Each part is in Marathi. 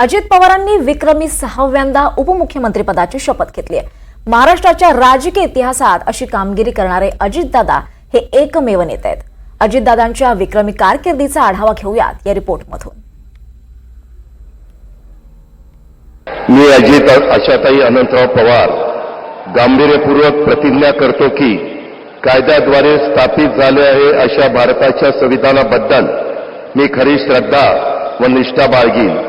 अजित पवारांनी विक्रमी सहाव्यांदा उपमुख्यमंत्रीपदाची शपथ घेतली आहे. महाराष्ट्राच्या राजकीय इतिहासात अशी कामगिरी करणारे अजितदादा हे एकमेव नेते आहेत. अजितदादांच्या विक्रमी कारकिर्दीचा आढावा घेऊयात या रिपोर्टमधून. मी अजित आशाताई अनंतराव पवार गांभीर्यपूर्वक प्रतिज्ञा करतो की कायद्याद्वारे स्थापित झाले आहे अशा भारताच्या संविधानाबद्दल मी खरी श्रद्धा व निष्ठा बाळगीन.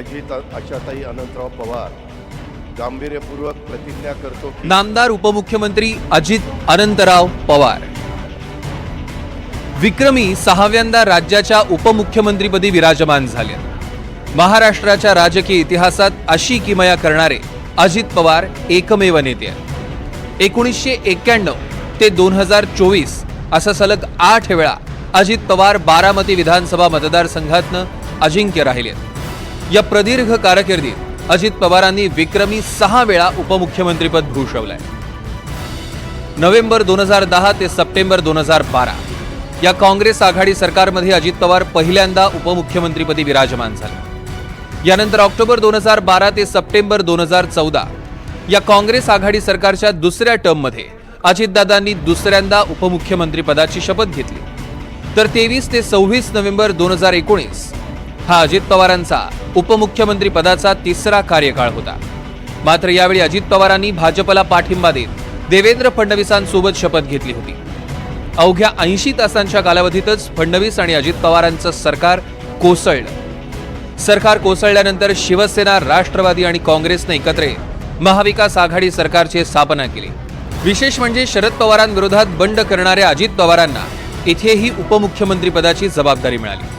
अजित आशाताई अनंतराव पवार. गांभीर्यपूर्वक प्रतिज्ञा करतो नामदार उपमुख्यमंत्री अजित अनंतराव पवार. विक्रमी सहाव्यांदा राज्याच्या उपमुख्यमंत्रीपदी विराजमान झाले. महाराष्ट्राच्या राजकीय इतिहासात अशी किमया करणारे अजित पवार एकमेव नेते आहेत. एकोणीसशे एक्क्याण्णव ते दोन हजार चोवीस असं सलग आठ वेळा अजित पवार बारामती विधानसभा मतदारसंघातनं अजिंक्य राहिले या प्रदीर्घ कारकिर्दीत अजित पवारांनी विक्रमी सहा वेळा उपमुख्यमंत्रीपद भूषवलंय. नोव्हेंबर दोन हजार दहा ते सप्टेंबर दोन हजार बारा या काँग्रेस आघाडी सरकारमध्ये अजित पवार पहिल्यांदा उपमुख्यमंत्रीपदी विराजमान झाले. यानंतर ऑक्टोबर दोन हजार बारा ते सप्टेंबर दोन हजार चौदा या काँग्रेस आघाडी सरकारच्या दुसऱ्या टर्ममध्ये अजितदादांनी दुसऱ्यांदा उपमुख्यमंत्रीपदाची शपथ घेतली. तर तेवीस ते सव्वीस नोव्हेंबर दोन हजार एकोणीस हा अजित पवारांचा उपमुख्यमंत्री पदाचा तिसरा कार्यकाळ होता. मात्र यावेळी अजित पवारांनी भाजपला पाठिंबा देत देवेंद्र फडणवीसांसोबत शपथ घेतली होती. अवघ्या ऐंशी तासांच्या कालावधीतच फडणवीस आणि अजित पवारांचं सरकार कोसळलं. सरकार कोसळल्यानंतर शिवसेना राष्ट्रवादी आणि काँग्रेसने एकत्र महाविकास आघाडी सरकारची स्थापना केली. विशेष म्हणजे शरद पवारांविरोधात बंड करणाऱ्या अजित पवारांना इथेही उपमुख्यमंत्री पदाची जबाबदारी मिळाली.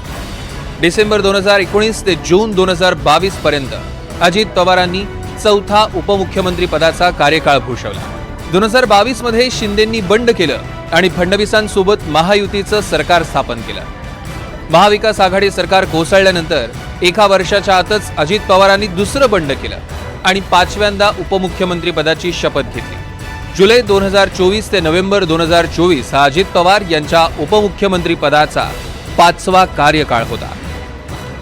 डिसेंबर दोन हजार एकोणीस ते जून दोन हजार बावीस पर्यंत अजित पवारांनी चौथा उपमुख्यमंत्री पदाचा कार्यकाळ भूषवला. दोन हजार बावीसमध्ये शिंदेंनी बंड केलं आणि फडणवीसांसोबत महायुतीचं सरकार स्थापन केलं. महाविकास आघाडी सरकार कोसळल्यानंतर एका वर्षाच्या आतच अजित पवारांनी दुसरं बंड केलं आणि पाचव्यांदा उपमुख्यमंत्री पदाची शपथ घेतली. जुलै दोन हजार चोवीस ते नोव्हेंबर दोन हजार चोवीस हा अजित पवार यांच्या उपमुख्यमंत्री पदाचा पाचवा कार्यकाळ होता.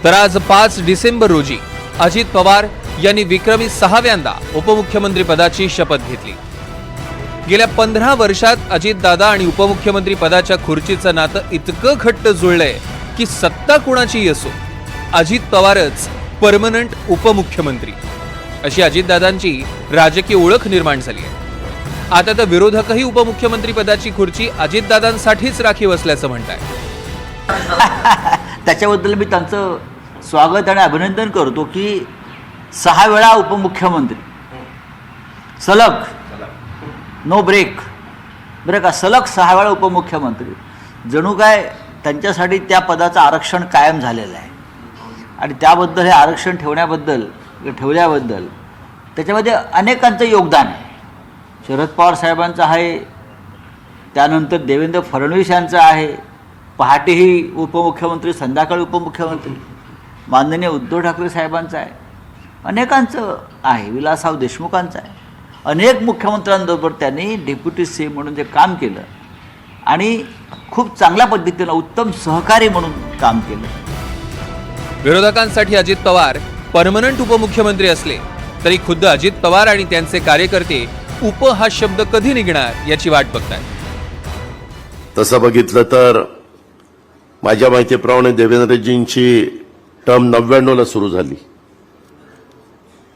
तर आज पाच डिसेंबर रोजी अजित पवार यांनी विक्रमी सहाव्यांदा उपमुख्यमंत्री पदाची शपथ घेतली. गेल्या पंधरा वर्षात अजितदादा आणि उपमुख्यमंत्री पदाच्या खुर्चीचं नातं इतकं घट्ट जुळलंय की सत्ता कुणाचीही असो अजित पवारच परमनंट उपमुख्यमंत्री. अशी अजितदादांची राजकीय ओळख निर्माण झाली आहे. आता तर विरोधकही उपमुख्यमंत्री पदाची खुर्ची अजितदादांसाठीच राखीव असल्याचं म्हणताय त्याच्याबद्दल मी त्यांचं स्वागत आणि अभिनंदन करतो की सहा वेळा उपमुख्यमंत्री. सलग. नो ब्रेक बरं का सलग सहा वेळा उपमुख्यमंत्री. जणू काय त्यांच्यासाठी त्या पदाचं आरक्षण कायम झालेलं आहे. आणि त्याबद्दल हे आरक्षण ठेवण्याबद्दल ठेवल्याबद्दल त्याच्यामध्ये अनेकांचं योगदान आहे. शरद पवार साहेबांचं आहे त्यानंतर देवेंद्र फडणवीस यांचं आहे पहाटेही उपमुख्यमंत्री संध्याकाळी उपमुख्यमंत्री. माननीय उद्धव ठाकरे साहेबांचं आहे. अनेकांचं आहे. विलासराव देशमुखांचं आहे. अनेक मुख्यमंत्र्यांबरोबर त्यांनी डेप्युटी सी म्हणून जे काम केलं आणि खूप चांगल्या पद्धतीनं उत्तम सहकारी म्हणून काम केलं. विरोधकांसाठी अजित पवार परमनंट उपमुख्यमंत्री असले तरी खुद्द अजित पवार आणि त्यांचे कार्यकर्ते उप हा शब्द कधी निघणार याची वाट बघतायत. तसं बघितलं तर माझ्या माहितीप्रमाणे देवेंद्रजींची टर्म नव्याण्णवला सुरू झाली.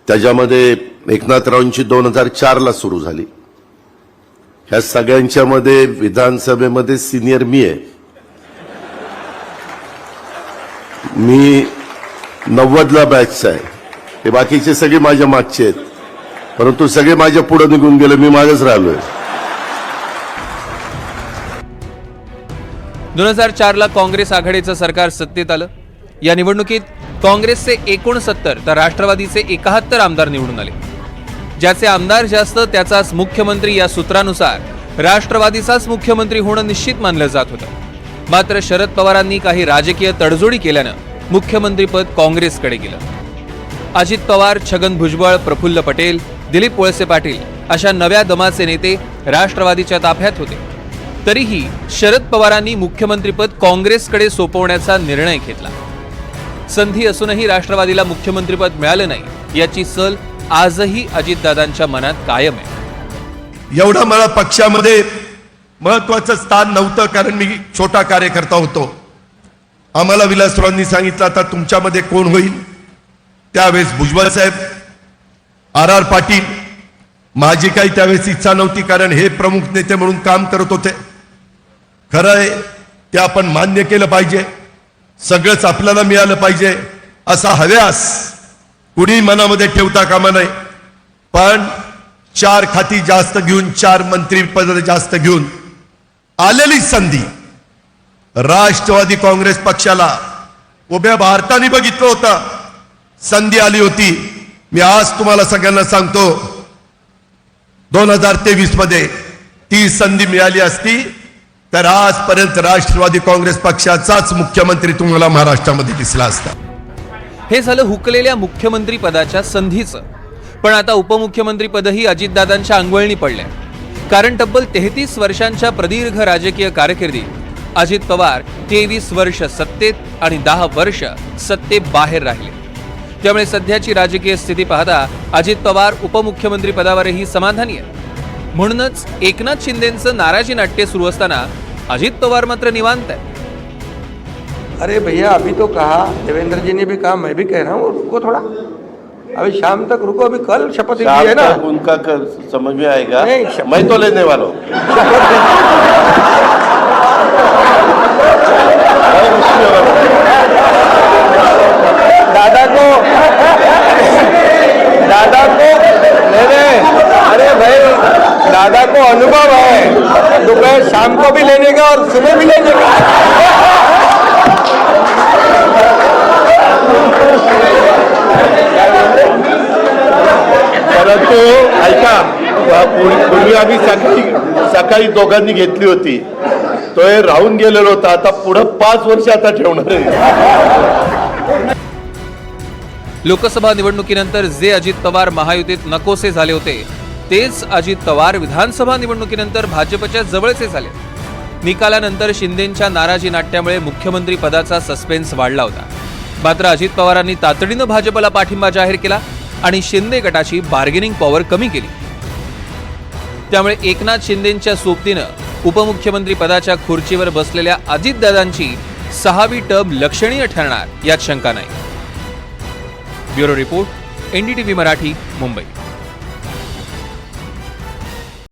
त्याच्यामध्ये एकनाथरावांची दोन हजार चारला सुरू झाली. ह्या सगळ्यांच्या मध्ये विधानसभेमध्ये सिनियर मी आहे. मी नव्वदला बॅचचा आहे. हे बाकीचे सगळे माझ्या मागचे आहेत. परंतु सगळे माझ्या पुढे निघून गेले मी माझंच राहिलोय. दोन हजार चारला काँग्रेस आघाडीचं सरकार सत्तेत आलं. या निवडणुकीत काँग्रेसचे एकोणसत्तर तर राष्ट्रवादीचे एकाहत्तर आमदार निवडून आले. ज्याचे आमदार जास्त त्याचाच मुख्यमंत्री या सूत्रानुसार राष्ट्रवादीचाच मुख्यमंत्री होणं निश्चित मानलं जात होतं. मात्र शरद पवारांनी काही राजकीय तडजोडी केल्यानं मुख्यमंत्रीपद काँग्रेसकडे गेलं. अजित पवार छगन भुजबळ प्रफुल्ल पटेल दिलीप वळसे पाटील अशा नव्या दमाचे नेते राष्ट्रवादीच्या ताफ्यात होते. तरीही शरद पवारांनी मुख्यमंत्रीपद काँग्रेसकडे सोपवण्याचा निर्णय घेतला. संधी असूनही राष्ट्रवादीला मुख्यमंत्रीपद मिळालं नाही याची सल आजही अजितदादांच्या मनात कायम आहे. एवढं मला पक्षामध्ये महत्वाचं स्थान नव्हतं कारण मी छोटा कार्यकर्ता होतो. आम्हाला विलासरावांनी सांगितलं आता तुमच्यामध्ये कोण होईल? त्यावेळेस भुजबळ साहेब आर आर पाटील माझी काही त्यावेळेस इच्छा नव्हती कारण हे प्रमुख नेते म्हणून काम करत होते. खरं आहे ते आपण मान्य केलं पाहिजे. सगळंच आपल्याला मिळालं पाहिजे असा हव्यास कुणी मनामध्ये ठेवता कामा नये. पण चार खाती जास्त घेऊन चार मंत्रीपद जास्त घेऊन आलेली संधी राष्ट्रवादी काँग्रेस पक्षाला उभ्या भारताने बघितलं होतं. संधी आली होती. मी आज तुम्हाला सगळ्यांना सांगतो दोन हजार तेवीसमध्ये ती संधी मिळाली असती. तर आजपर्यंत राष्ट्रवादी काँग्रेस पक्षाचाच मुख्यमंत्री तुम्हाला महाराष्ट्रामध्ये दिसला असता. हे झालं हुकलेल्या मुख्यमंत्री पदाच्या संधीचं. पण आता उपमुख्यमंत्री पदही अजितदादांच्या अंगवळणी पडल्या. कारण तब्बल तेहतीस वर्षांच्या प्रदीर्घ राजकीय कारकिर्दीत अजित पवार तेवीस वर्ष सत्तेत आणि दहा वर्ष सत्तेबाहेर राहिले. त्यामुळे सध्याची राजकीय स्थिती पाहता अजित पवार उपमुख्यमंत्री पदावरही समाधानी आहेत. म्हणूनच एकनाथ शिंदेचं नाराजी नाट्य सुरू असताना अजित पवार मात्र निवांत आहेत अरे भैया अभी तो कहा। देवेंद्र जी ने भी कहा मैं भी कह रहा हूँ रुको थोड़ा। अभी शाम तक रुको अभी कल शपथ ली है ना। उनका कर, समझ में आएगा। नहीं, मैं तो लेने वाला हूँ। दादा को दादा को दादा को अनुभव है। दोपहर शाम को भी लेने का और सुबह भी लेने का परंतु ऐका पूर्वी पूर्वी आम्ही सकाळी सकाळी दोघांनी घेतली होती. तो हे राहून गेलेलो होता आता पुढं पाच वर्ष आता ठेवणार आहे. लोकसभा निवडणुकीनंतर जे अजित पवार महायुतीत नकोसे झाले होते तेच अजित पवार विधानसभा निवडणुकीनंतर भाजपच्या जवळचे झाले. निकालानंतर शिंदेंच्या नाराजी नाट्यामुळे मुख्यमंत्री पदाचा सस्पेन्स वाढला होता. मात्र अजित पवारांनी तातडीनं भाजपला पाठिंबा जाहीर केला आणि शिंदे गटाची बार्गेनिंग पॉवर कमी केली. त्यामुळे एकनाथ शिंदेंच्या सोबतीनं उपमुख्यमंत्री पदाच्या खुर्चीवर बसलेल्या अजितदादांची सहावी टर्म लक्षणीय ठरणार यात शंका नाही. Bureau report NDTV Marathi Mumbai.